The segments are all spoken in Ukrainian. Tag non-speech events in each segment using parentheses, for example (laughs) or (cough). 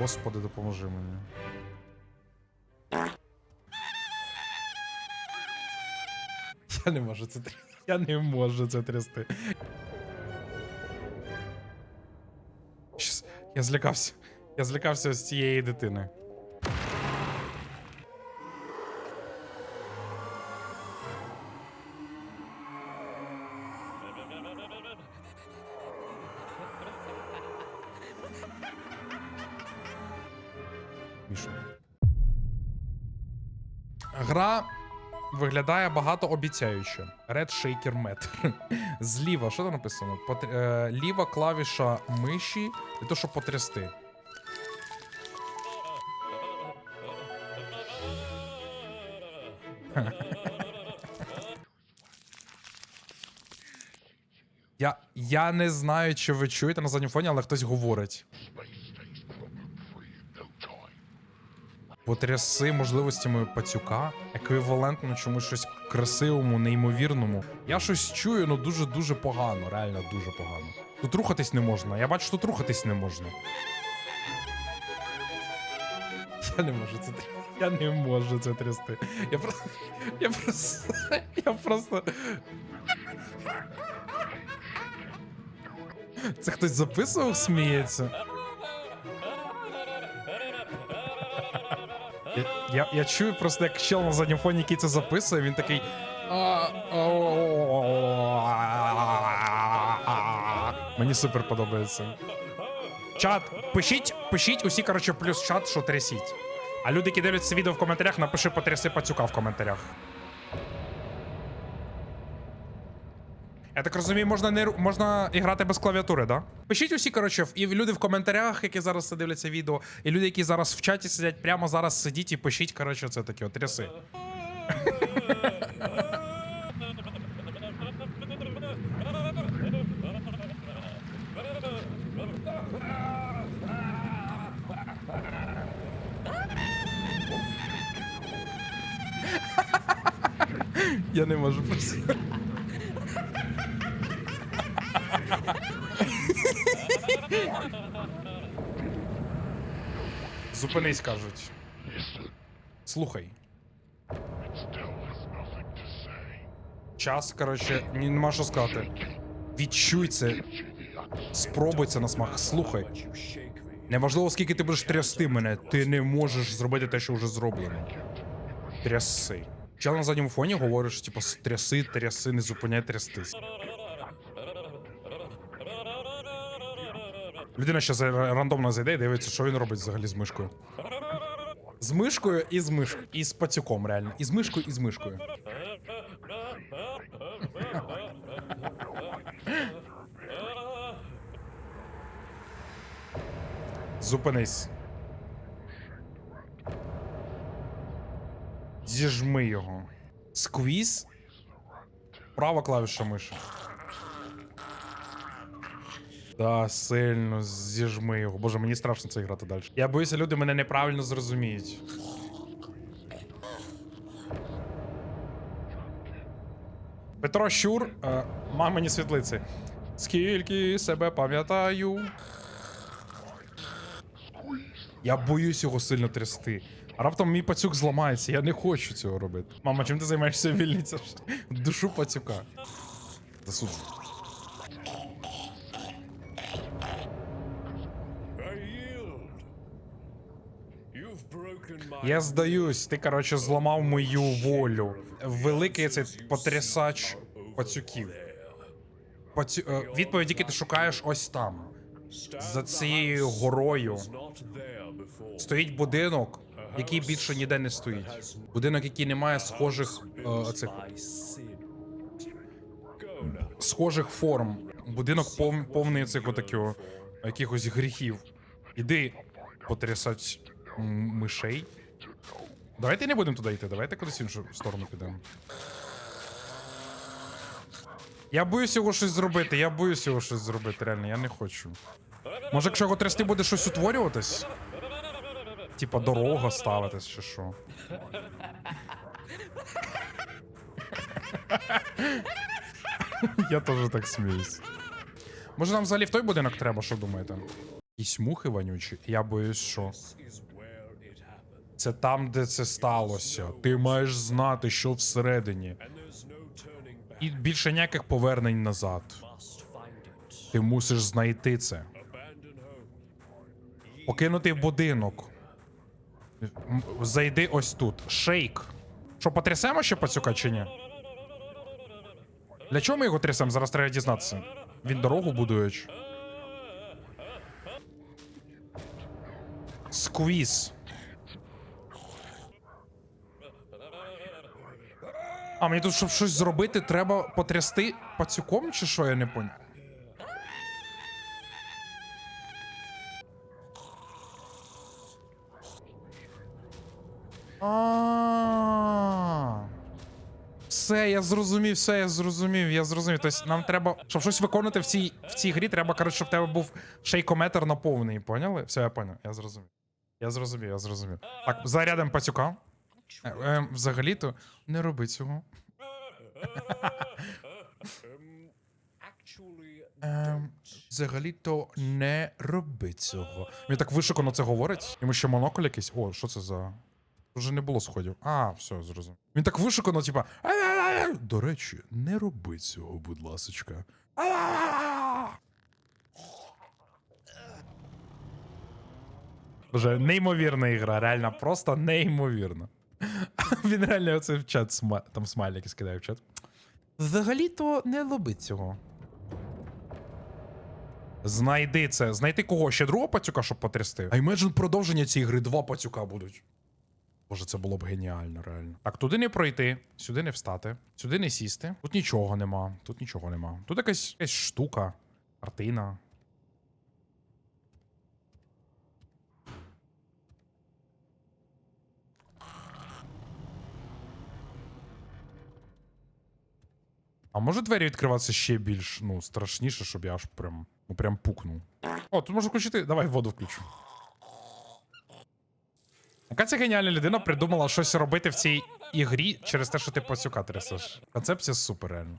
Господи, допоможи мені. Я не можу це трясти. Я не можу це трясти. Я злякався. Я злякався з цієї дитини. Виглядає багато обіцяюче. Red Shaker Matter. (laughs) Зліва, що там написано? Потр... Е, ліва клавіша миші для того, щоб потрясти. (laughs) Я, я не знаю, чи ви чуєте на задньому фоні, але хтось говорить. Потряси можливостями пацюка, еквівалентно чомусь щось красивому, неймовірному. Я щось чую, ну дуже-дуже погано, реально дуже погано. Тут рухатись не можна. Я бачу, тут рухатись не можна. Я не можу це трясти. Я не можу це трясти. Я просто. Я просто. Я просто. Це хтось записував, сміється. Я, я, я чую просто, як чел на задньому фоні, який це записує, він такий. «А, Мені супер подобається. Чат, пишіть, пишіть усі, коротше, плюс чат, що трясіть. А люди, які дивляться відео в коментарях, напиши потряси пацюка в коментарях. Так розумію, можна не можна грати без клавіатури, да? Пишіть усі, коротше, і люди в коментарях, які зараз це дивляться відео, і люди, які зараз в чаті сидять, прямо зараз сидіть і пишіть, коротше, це таке, от, тряси. (laughs) Я не можу просто. Зупинись, кажуть. Слухай. Час, коротше, нема що сказати. Відчуй це. Спробуй це на смак. Слухай. Неважливо, скільки ти будеш трясти мене, ти не можеш зробити те, що вже зроблено. Тряси. Чел на задньому фоні говориш, типу, тряси, тряси, не зупиняй трястись. Людина ще рандомно зайде і дивиться, що він робить взагалі з мишкою. З мишкою і з мишкою. І з пацюком, реально. І з мишкою, і з мишкою. Зупинись. Зіжми його. Сквіз. Права клавіша миші. Да, сильно зіжми його. Боже, мені страшно це грати далі. Я боюся, люди мене неправильно зрозуміють. Петро Щур, е, мамині світлиці. Скільки себе пам'ятаю. Я боюсь його сильно трясти. А раптом мій пацюк зламається, я не хочу цього робити. Мама, чим ти займаєшся вільниця? Душу пацюка. Засуджу. Я здаюсь, ти, коротше, зламав мою волю. Великий цей потрясач пацюків. Пацю... е, Відповідь, які ти шукаєш ось там. За цією горою стоїть будинок, який більше ніде не стоїть. Будинок, який не має схожих е, цих схожих форм. Будинок пов... повний цих отаких якихось гріхів. Іди потрясать мишей. Давайте не будемо туди йти, давайте кудись іншу сторону підемо. Я боюсь його щось зробити, я боюсь його щось зробити, реально, я не хочу. Може, якщо його трясти буде щось утворюватись? Типа дорога ставитись чи що. Я теж так сміюсь. Може нам взагалі в той будинок треба, що думаєте? Якісь мухи вонючі. Я боюсь, що This is where it happened. Це там, де це сталося. Ти маєш знати, що всередині. І більше ніяких повернень назад. Ти мусиш знайти це. Покинутий будинок. Зайди ось тут. Шейк. Що, потрясемо ще пацюка чи ні? Для чого ми його трясемо? Зараз треба дізнатися. Він дорогу будує. Сквіз. А мені тут, щоб щось зробити, треба потрясти пацюком, чи що, я не понял. А. Все, я зрозумів, все, я зрозумів, я зрозумів. Тобто нам треба, щоб щось виконати в цій, в цій грі, треба, коротше, щоб в тебе був шейкометр наповнений, поняли? Все, я поняв, я зрозумів. Я зрозумів, я зрозумів. Так, зарядом пацюка. Е, взагалі-то не роби цього. Ем, взагалі-то не роби цього. Він так вишукано це говорить. Йому ще монокль якийсь. О, що це за. Вже не було сходів. А, все, зрозумів. Він так вишукано, типа. До речі, не роби цього, будь ласочка. Боже, неймовірна ігра, реально, просто неймовірно. (laughs) Він реально оце в чат сма... там смайлики скидає в чат. Взагалі-то не роби цього. Знайди це. Знайти кого? Ще другого пацюка, щоб потрясти. А imagine продовження цієї гри два пацюка будуть. Боже, це було б геніально, реально. Так, туди не пройти, сюди не встати, сюди не сісти. Тут нічого нема. Тут нічого нема. Тут якась, якась штука, картина. А може двері відкриватися ще більш ну, страшніше, щоб я аж прям, ну, прям пукнув. О, тут можна включити. Давай воду включу. Яка ця геніальна людина придумала щось робити в цій ігрі через те, що ти пацюка трясеш. Концепція супер, реально.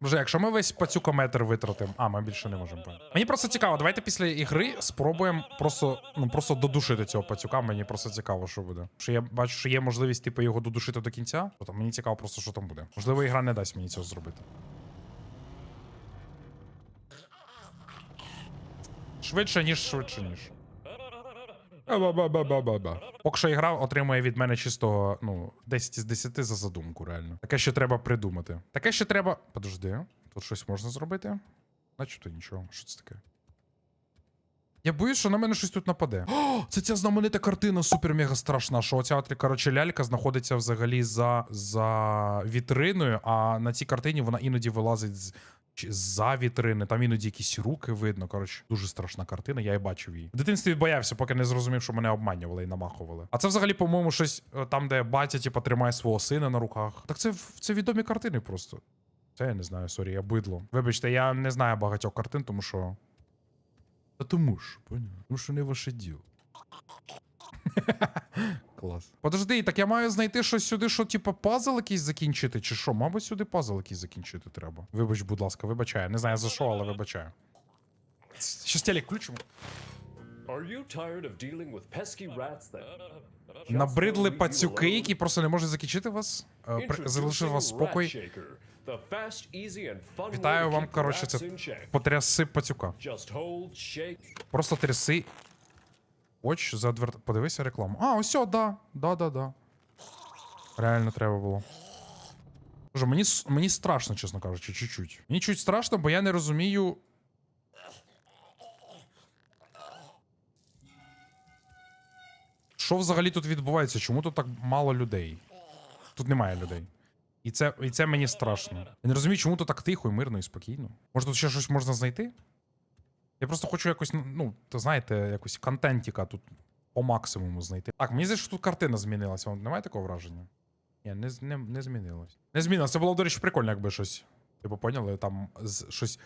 Боже, якщо ми весь пацюкометр витратимо. А, ми більше не можемо. Мені просто цікаво, давайте після ігри спробуємо просто, ну, просто додушити цього пацюка. Мені просто цікаво, що буде. Що я бачу, що є можливість, типу, його додушити до кінця. То там мені цікаво просто, що там буде. Можливо, ігра не дасть мені цього зробити. Швидше, ніж швидше, ніж. Ба-ба-ба-ба-ба-ба. Поки що ігра отримує від мене чистого, ну, 10 з 10 за задумку, реально. Таке ще треба придумати. Таке ще треба. Подожди, тут щось можна зробити? Начебто нічого. Що це таке? Я боюсь, що на мене щось тут нападе. О, це ця знаменита картина супер-мега страшна. Що оця от, коротше, лялька знаходиться взагалі за, за вітриною, а на цій картині вона іноді вилазить з, чи- за вітрини. Там іноді якісь руки видно. Коротше, дуже страшна картина, я і бачив її. В дитинстві боявся, поки не зрозумів, що мене обманювали і намахували. А це взагалі, по-моєму, щось е, там, де батя, типу, тримає свого сина на руках. Так це, це відомі картини просто. Це я не знаю, сорі, я бидло. Вибачте, я не знаю багатьох картин, тому що. Та тому ж, поняв? Тому що не ваше діло. (laughs) Клас. Подожди, так я маю знайти щось сюди, що типу пазл якийсь закінчити, чи що? Мабуть, сюди пазл якийсь закінчити треба. Вибач, будь ласка, вибачаю. Не знаю за що, але вибачаю. Щас телек включимо. are you tired of dealing with pesky rats? Just Набридли пацюки, які просто не можуть закінчити вас. Е, при- Залишив вас спокій. Вітаю вам, коротше, це потряси пацюка. Just hold, shake, Просто тряси. Оч за двер... Подивися рекламу. А, ось, да. Да, да, да. Реально треба було. Боже, мені, мені страшно, чесно кажучи, чуть-чуть. Мені чуть страшно, бо я не розумію. Що взагалі тут відбувається? Чому тут так мало людей? Тут немає людей. І це, і це мені страшно. Я не розумію, чому тут так тихо і мирно і спокійно. Може тут ще щось можна знайти? Я просто хочу якось, ну, то знаєте, якось контентіка тут по максимуму знайти. Так, мені здається, що тут картина змінилася. Вам немає такого враження? Ні, не, не, не змінилось. Не змінилось. Це було, до речі, прикольно, якби щось. Типу, поняли, там щось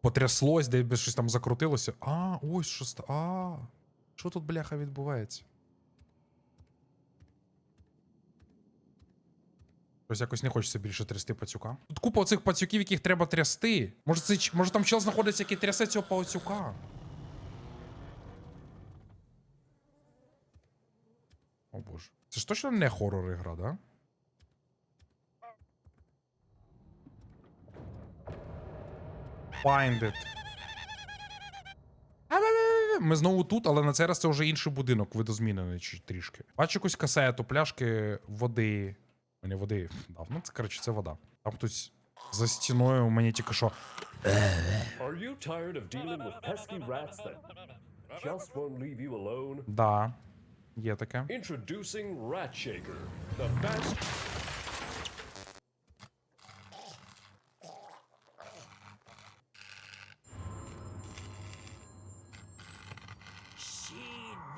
потряслось, де щось там закрутилося. А, ось що ста. А. Що тут, бляха, відбувається? Щось якось не хочеться більше трясти пацюка. Тут купа оцих пацюків, яких треба трясти. Може, це, може там чел знаходиться, який трясе цього пацюка. О боже. Це ж точно не хорор ігра, да? Find it. Ми знову тут, але на цей раз це вже інший будинок, видозмінений трішки. Бачу якусь касету, пляшки води. Ну, Не води. Да, ну, це, коротше, це вода. Там хтось за стіною у мені тільки що. Are you tired of dealing with pesky rats that just won't leave you alone? Да. Є таке. Introducing Rat Shaker, the best. She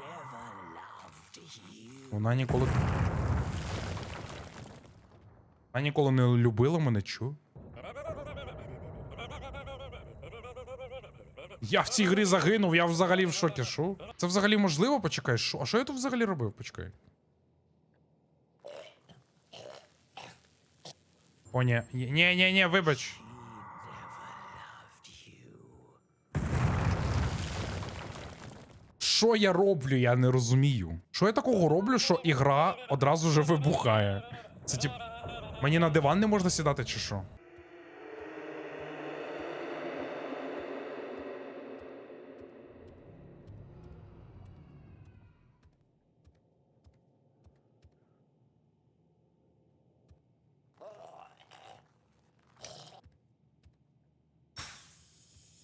never loved you. Вона ніколи. Вона ніколи не любила мене, чу. Я в цій грі загинув, я взагалі в шокі. Що? Це взагалі можливо? Почекай, що? А що я тут взагалі робив? Почекай. О, ні. Ні, ні, ні, вибач. Що я роблю, я не розумію. Що я такого роблю, що ігра одразу же вибухає? Це тип. Мені на диван не можна сідати, чи що?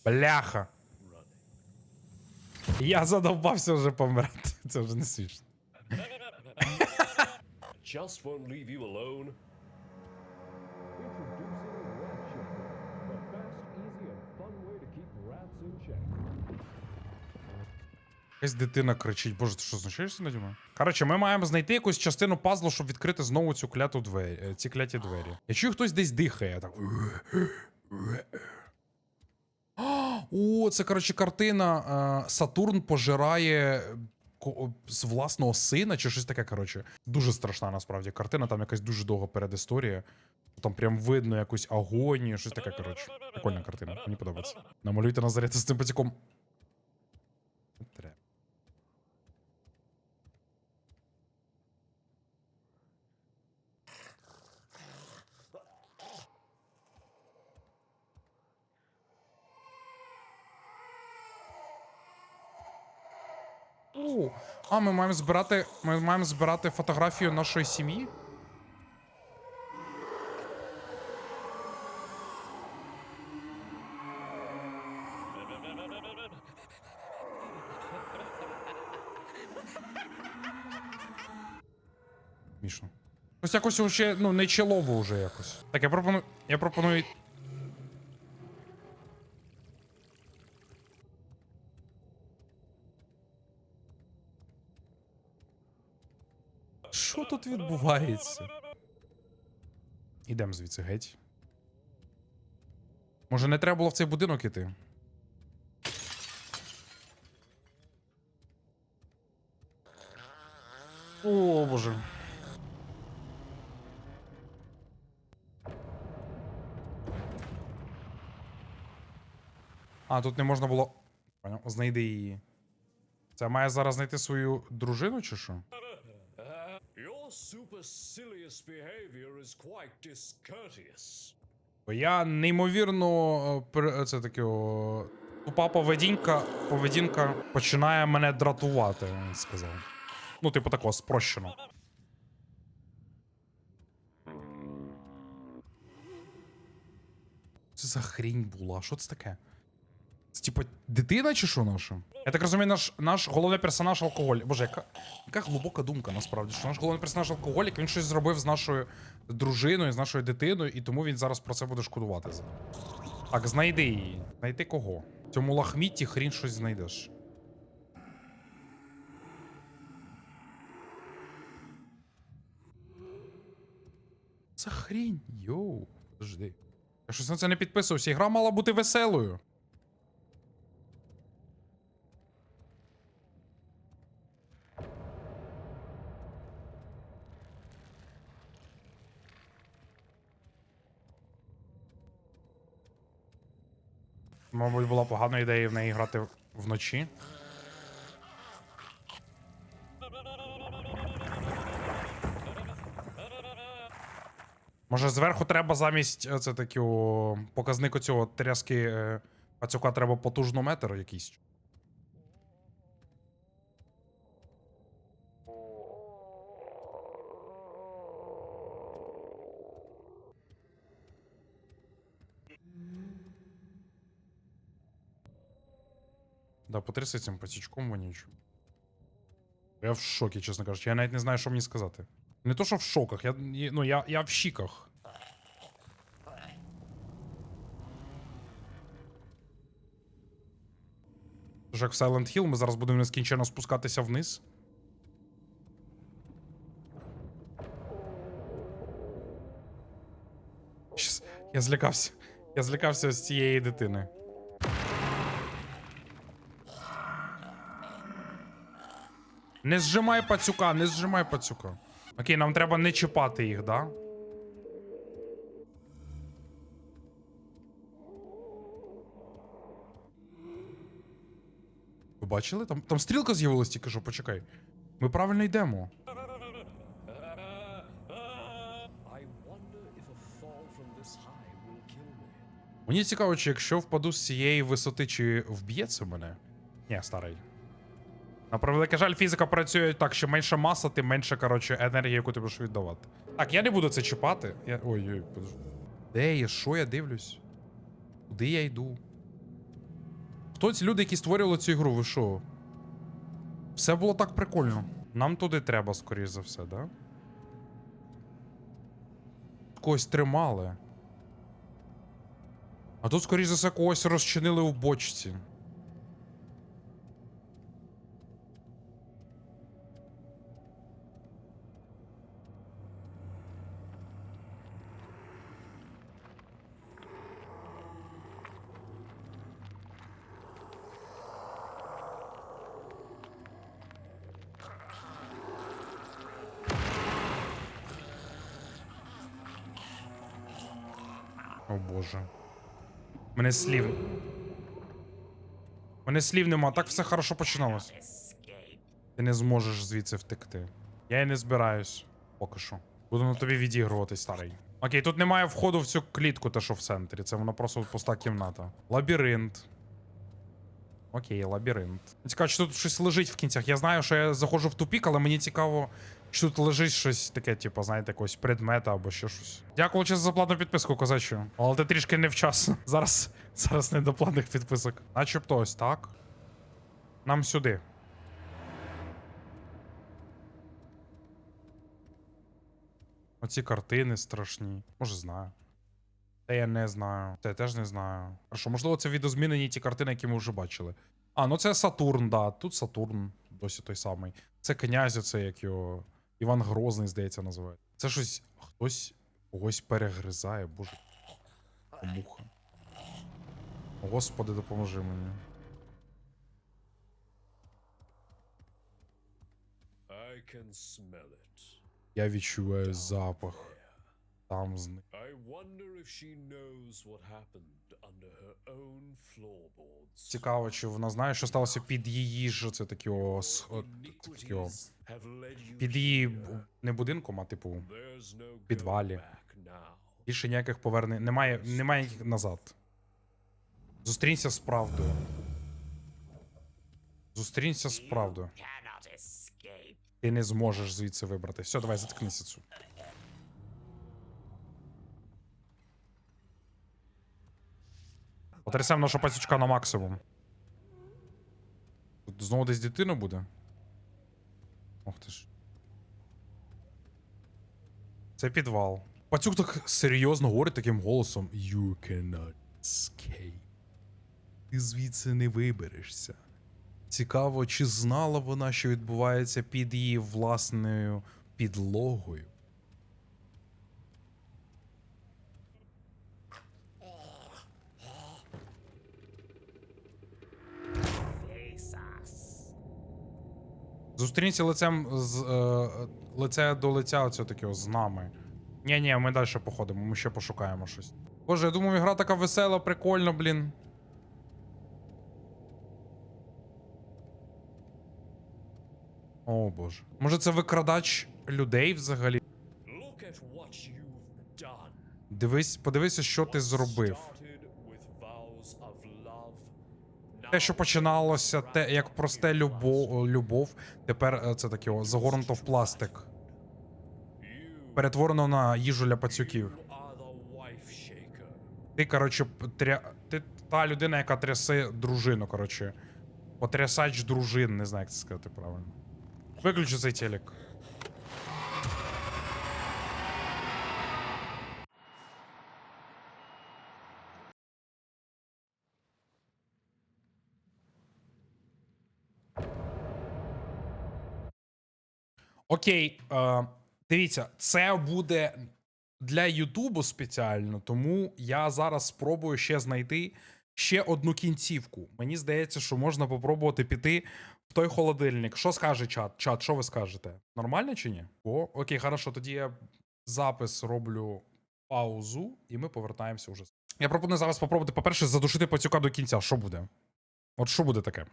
Бляха. Я задовбався вже помирати. Це вже не смішно. Just won't leave you alone. Якась дитина кричить. Боже, ти що знущаєшся наді мною? Коротше, ми маємо знайти якусь частину пазлу, щоб відкрити знову цю кляту двері, е, ці кляті двері. Я чую, хтось десь дихає. Так. О, це, коротше, картина. е, Сатурн пожирає з власного сина, чи щось таке, коротше. Дуже страшна насправді картина, там якась дуже довга передісторія. Там прям видно якусь агонію, щось таке, коротше. Прикольна картина, мені подобається. Намалюйте Назарета з цим пацюком. А ми маємо збирати. Ми маємо збирати фотографію нашої сім'ї. Смішно. Ось якось ще, ну, не чолово вже якось. Так, я пропоную. Я пропоную. Що тут відбувається? Ідемо звідси геть. Може, не треба було в цей будинок іти? О, боже. А, тут не можна було. Знайди її. Це має зараз знайти свою дружину, чи що? Your behavior is quite discourteous. Я неймовірно е, це таке тупа поведінка, поведінка починає мене дратувати, б сказав. Ну, типу такого спрощено. Це за хрінь була? Що це таке? Це типу дитина чи що наша? Я так розумію, наш, наш головний персонаж алкоголь. Боже, яка, яка глибока думка насправді, що наш головний персонаж алкоголік, він щось зробив з нашою дружиною, з нашою дитиною, і тому він зараз про це буде шкодувати. Так, знайди її. Знайти кого? В цьому лахмітті хрін щось знайдеш. Це хрінь. Йоу, подожди. Я щось на це не підписувався. Ігра мала бути веселою. Мабуть, була погана ідея в неї грати вночі. Може, зверху треба замість е, це такі о, показнику цього тряски е, пацюка треба потужнометр якийсь. Да, потряси цим пацючком вонючим. Я в шокі, чесно кажучи. Я навіть не знаю, що мені сказати. Не то, що в шоках, я, ну, я, я в щіках. Тож як в Silent Hill, ми зараз будемо нескінченно спускатися вниз. Я злякався. Я злякався з цієї дитини. Не зжимай пацюка, не зжимай пацюка. Окей, нам треба не чіпати їх, да? Ви бачили? Там, там стрілка з'явилась тільки що, почекай. Ми правильно йдемо. Мені цікаво, чи якщо впаду з цієї висоти, чи вб'є це мене? Ні, старий. На превеликий жаль, фізика працює так, що менша маса, тим менше, коротше, енергії, яку ти будеш віддавати. Так, я не буду це чіпати. Я... Ой, ой, подожди. Де я? Що я дивлюсь? Куди я йду? Хто ці люди, які створювали цю ігру? Ви що? Все було так прикольно. Нам туди треба, скоріш за все, да? Когось тримали. А тут, скоріш за все, когось розчинили у бочці. О боже. Мене слів. Мене слів нема, так все хорошо починалось. Ти не зможеш звідси втекти. Я і не збираюсь. Поки що. Буду на тобі відігрувати, старий. Окей, тут немає входу в цю клітку, те, що в центрі. Це воно просто пуста кімната. Лабіринт. Окей, лабіринт. Цікаво, чи тут щось лежить в кінцях. Я знаю, що я заходжу в тупік, але мені цікаво, чи тут лежить щось таке, типу, знаєте, якогось предмета або ще щось. Дякую чесно за платну підписку, козачу. Але ти трішки невчасно. (laughs) Зараз, зараз не до платних підписок. Начебто ось так. Нам сюди. Оці картини страшні. Може, знаю. Та я не знаю. Та я теж не знаю. Хорошо, можливо, це відозмінені ті картини, які ми вже бачили. А, ну це Сатурн, да. Тут Сатурн, досі той самий. Це князь, оце як його. Іван Грозний, здається, називають. Це щось. Хтось когось перегризає, боже. Муха. Господи, допоможи мені. I can smell it. Я відчуваю запах. Там зник. Цікаво, чи вона знає, що сталося під її ж це такі о, такі під її не будинком, а типу підвалі. більше ніяких повернень. Немає, немає ніяких назад. Зустрінься з правдою. Зустрінься з правдою. Ти не зможеш звідси вибрати. Все, давай, заткнися цю. Потрясемо наша пацючка на максимум. Тут знову десь дитина буде. Ох ти ж. Це підвал. Пацюк так серйозно говорить таким голосом. You cannot escape. Ти звідси не виберешся. Цікаво, чи знала вона, що відбувається під її власною підлогою. Зустрінься лицем з е, лице до лиця оце таке з нами. Ні, ні, ми далі походимо, ми ще пошукаємо щось. Боже, я думаю, гра така весела, прикольна, блін. О боже. Може це викрадач людей взагалі? Дивись, подивися, що ти зробив. Те, що починалося, те, як просте любов, любов тепер е, це таке загорнуто в пластик. Перетворено на їжу для пацюків. Ти, коротше, тря... ти та людина, яка трясе дружину, коротше. Потрясач дружин, не знаю, як це сказати правильно. Виключи цей телек. Окей, е, дивіться, це буде для Ютубу спеціально, тому я зараз спробую ще знайти ще одну кінцівку. Мені здається, що можна попробувати піти в той холодильник. Що скаже чат? Чат, що ви скажете? Нормально чи ні? О, окей, хорошо, тоді я запис роблю паузу, і ми повертаємося вже. Я пропоную зараз попробувати, по-перше, задушити пацюка до кінця. Що буде? От що буде таке?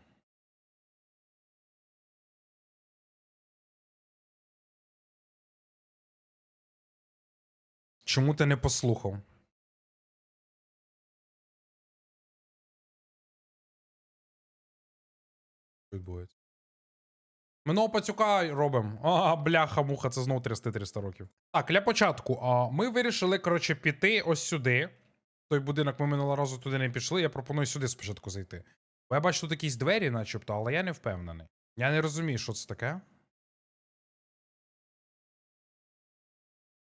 Чому ти не послухав? Відбувається? Минулого пацюка робимо. А, бляха, муха, це знову 300-300 років. Так, для початку. А, ми вирішили, коротше, піти ось сюди. Той будинок ми минулого разу туди не пішли. Я пропоную сюди спочатку зайти. Бо я бачу тут якісь двері, начебто, але я не впевнений. Я не розумію, що це таке.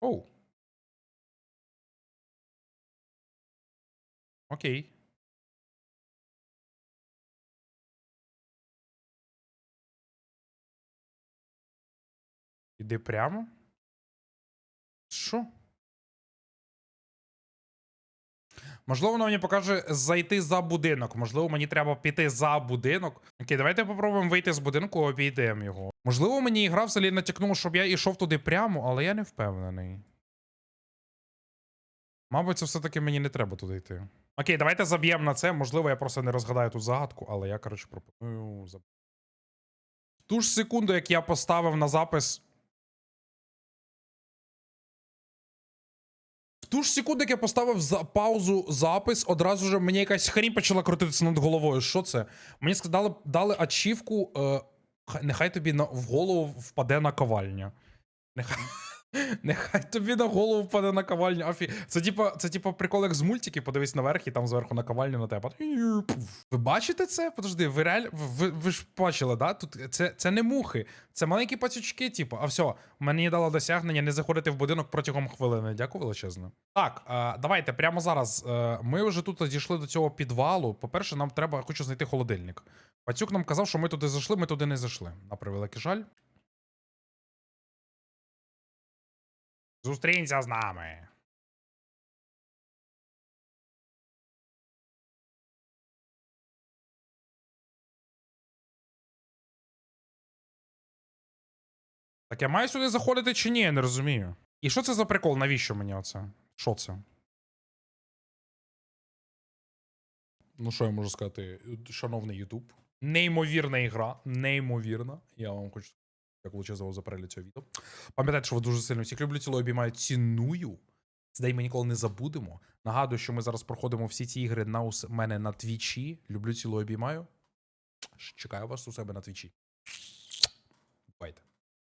Оу. Окей. Іди прямо. Що? Можливо, воно мені покаже зайти за будинок. Можливо, мені треба піти за будинок. Окей, давайте попробуємо вийти з будинку, обійдемо його. Можливо, мені гра взагалі натякнула, щоб я йшов туди прямо, але я не впевнений. Мабуть, це все-таки мені не треба туди йти. Окей, давайте заб'ємо на це. Можливо, я просто не розгадаю ту загадку, але я, коротше, пропоную. В ту ж секунду, як я поставив на запис. В ту ж секунду, як я поставив за паузу запис, одразу ж мені якась хрінь почала крутитися над головою. Що це? Мені сказали, дали ачівку. Е, нехай тобі на, в голову впаде наковальня. Нехай. Нехай тобі на голову впаде наковальня. Афі... Це типа, це типа прикол як з мультики, подивись наверх і там зверху наковальня на тебе. Ви бачите це? Подожди, ви реаль... ви, ви ж бачили, да? Тут це, це не мухи, це маленькі пацючки, типу. А все, мені дало досягнення не заходити в будинок протягом хвилини. Дякую величезно. Так, е, давайте прямо зараз. Е, ми вже тут дійшли до цього підвалу. По-перше, нам треба, хочу знайти холодильник. Пацюк нам казав, що ми туди зайшли, ми туди не зайшли. На превеликий жаль. Зустрінься з нами. Так я маю сюди заходити чи ні, я не розумію. І що це за прикол? Навіщо мені оце? Що це? Ну, що я можу сказати, шановний Ютуб. Неймовірна ігра, неймовірна. Я вам хочу Дякую величезно за перегляд цього відео. Пам'ятайте, що вас дуже сильно всіх люблю, цілую, обіймаю, ціную. Цей ми ніколи не забудемо. Нагадую, що ми зараз проходимо всі ці ігри на у мене на твічі. Люблю, цілую, обіймаю. Чекаю вас у себе на твічі. Бувайте.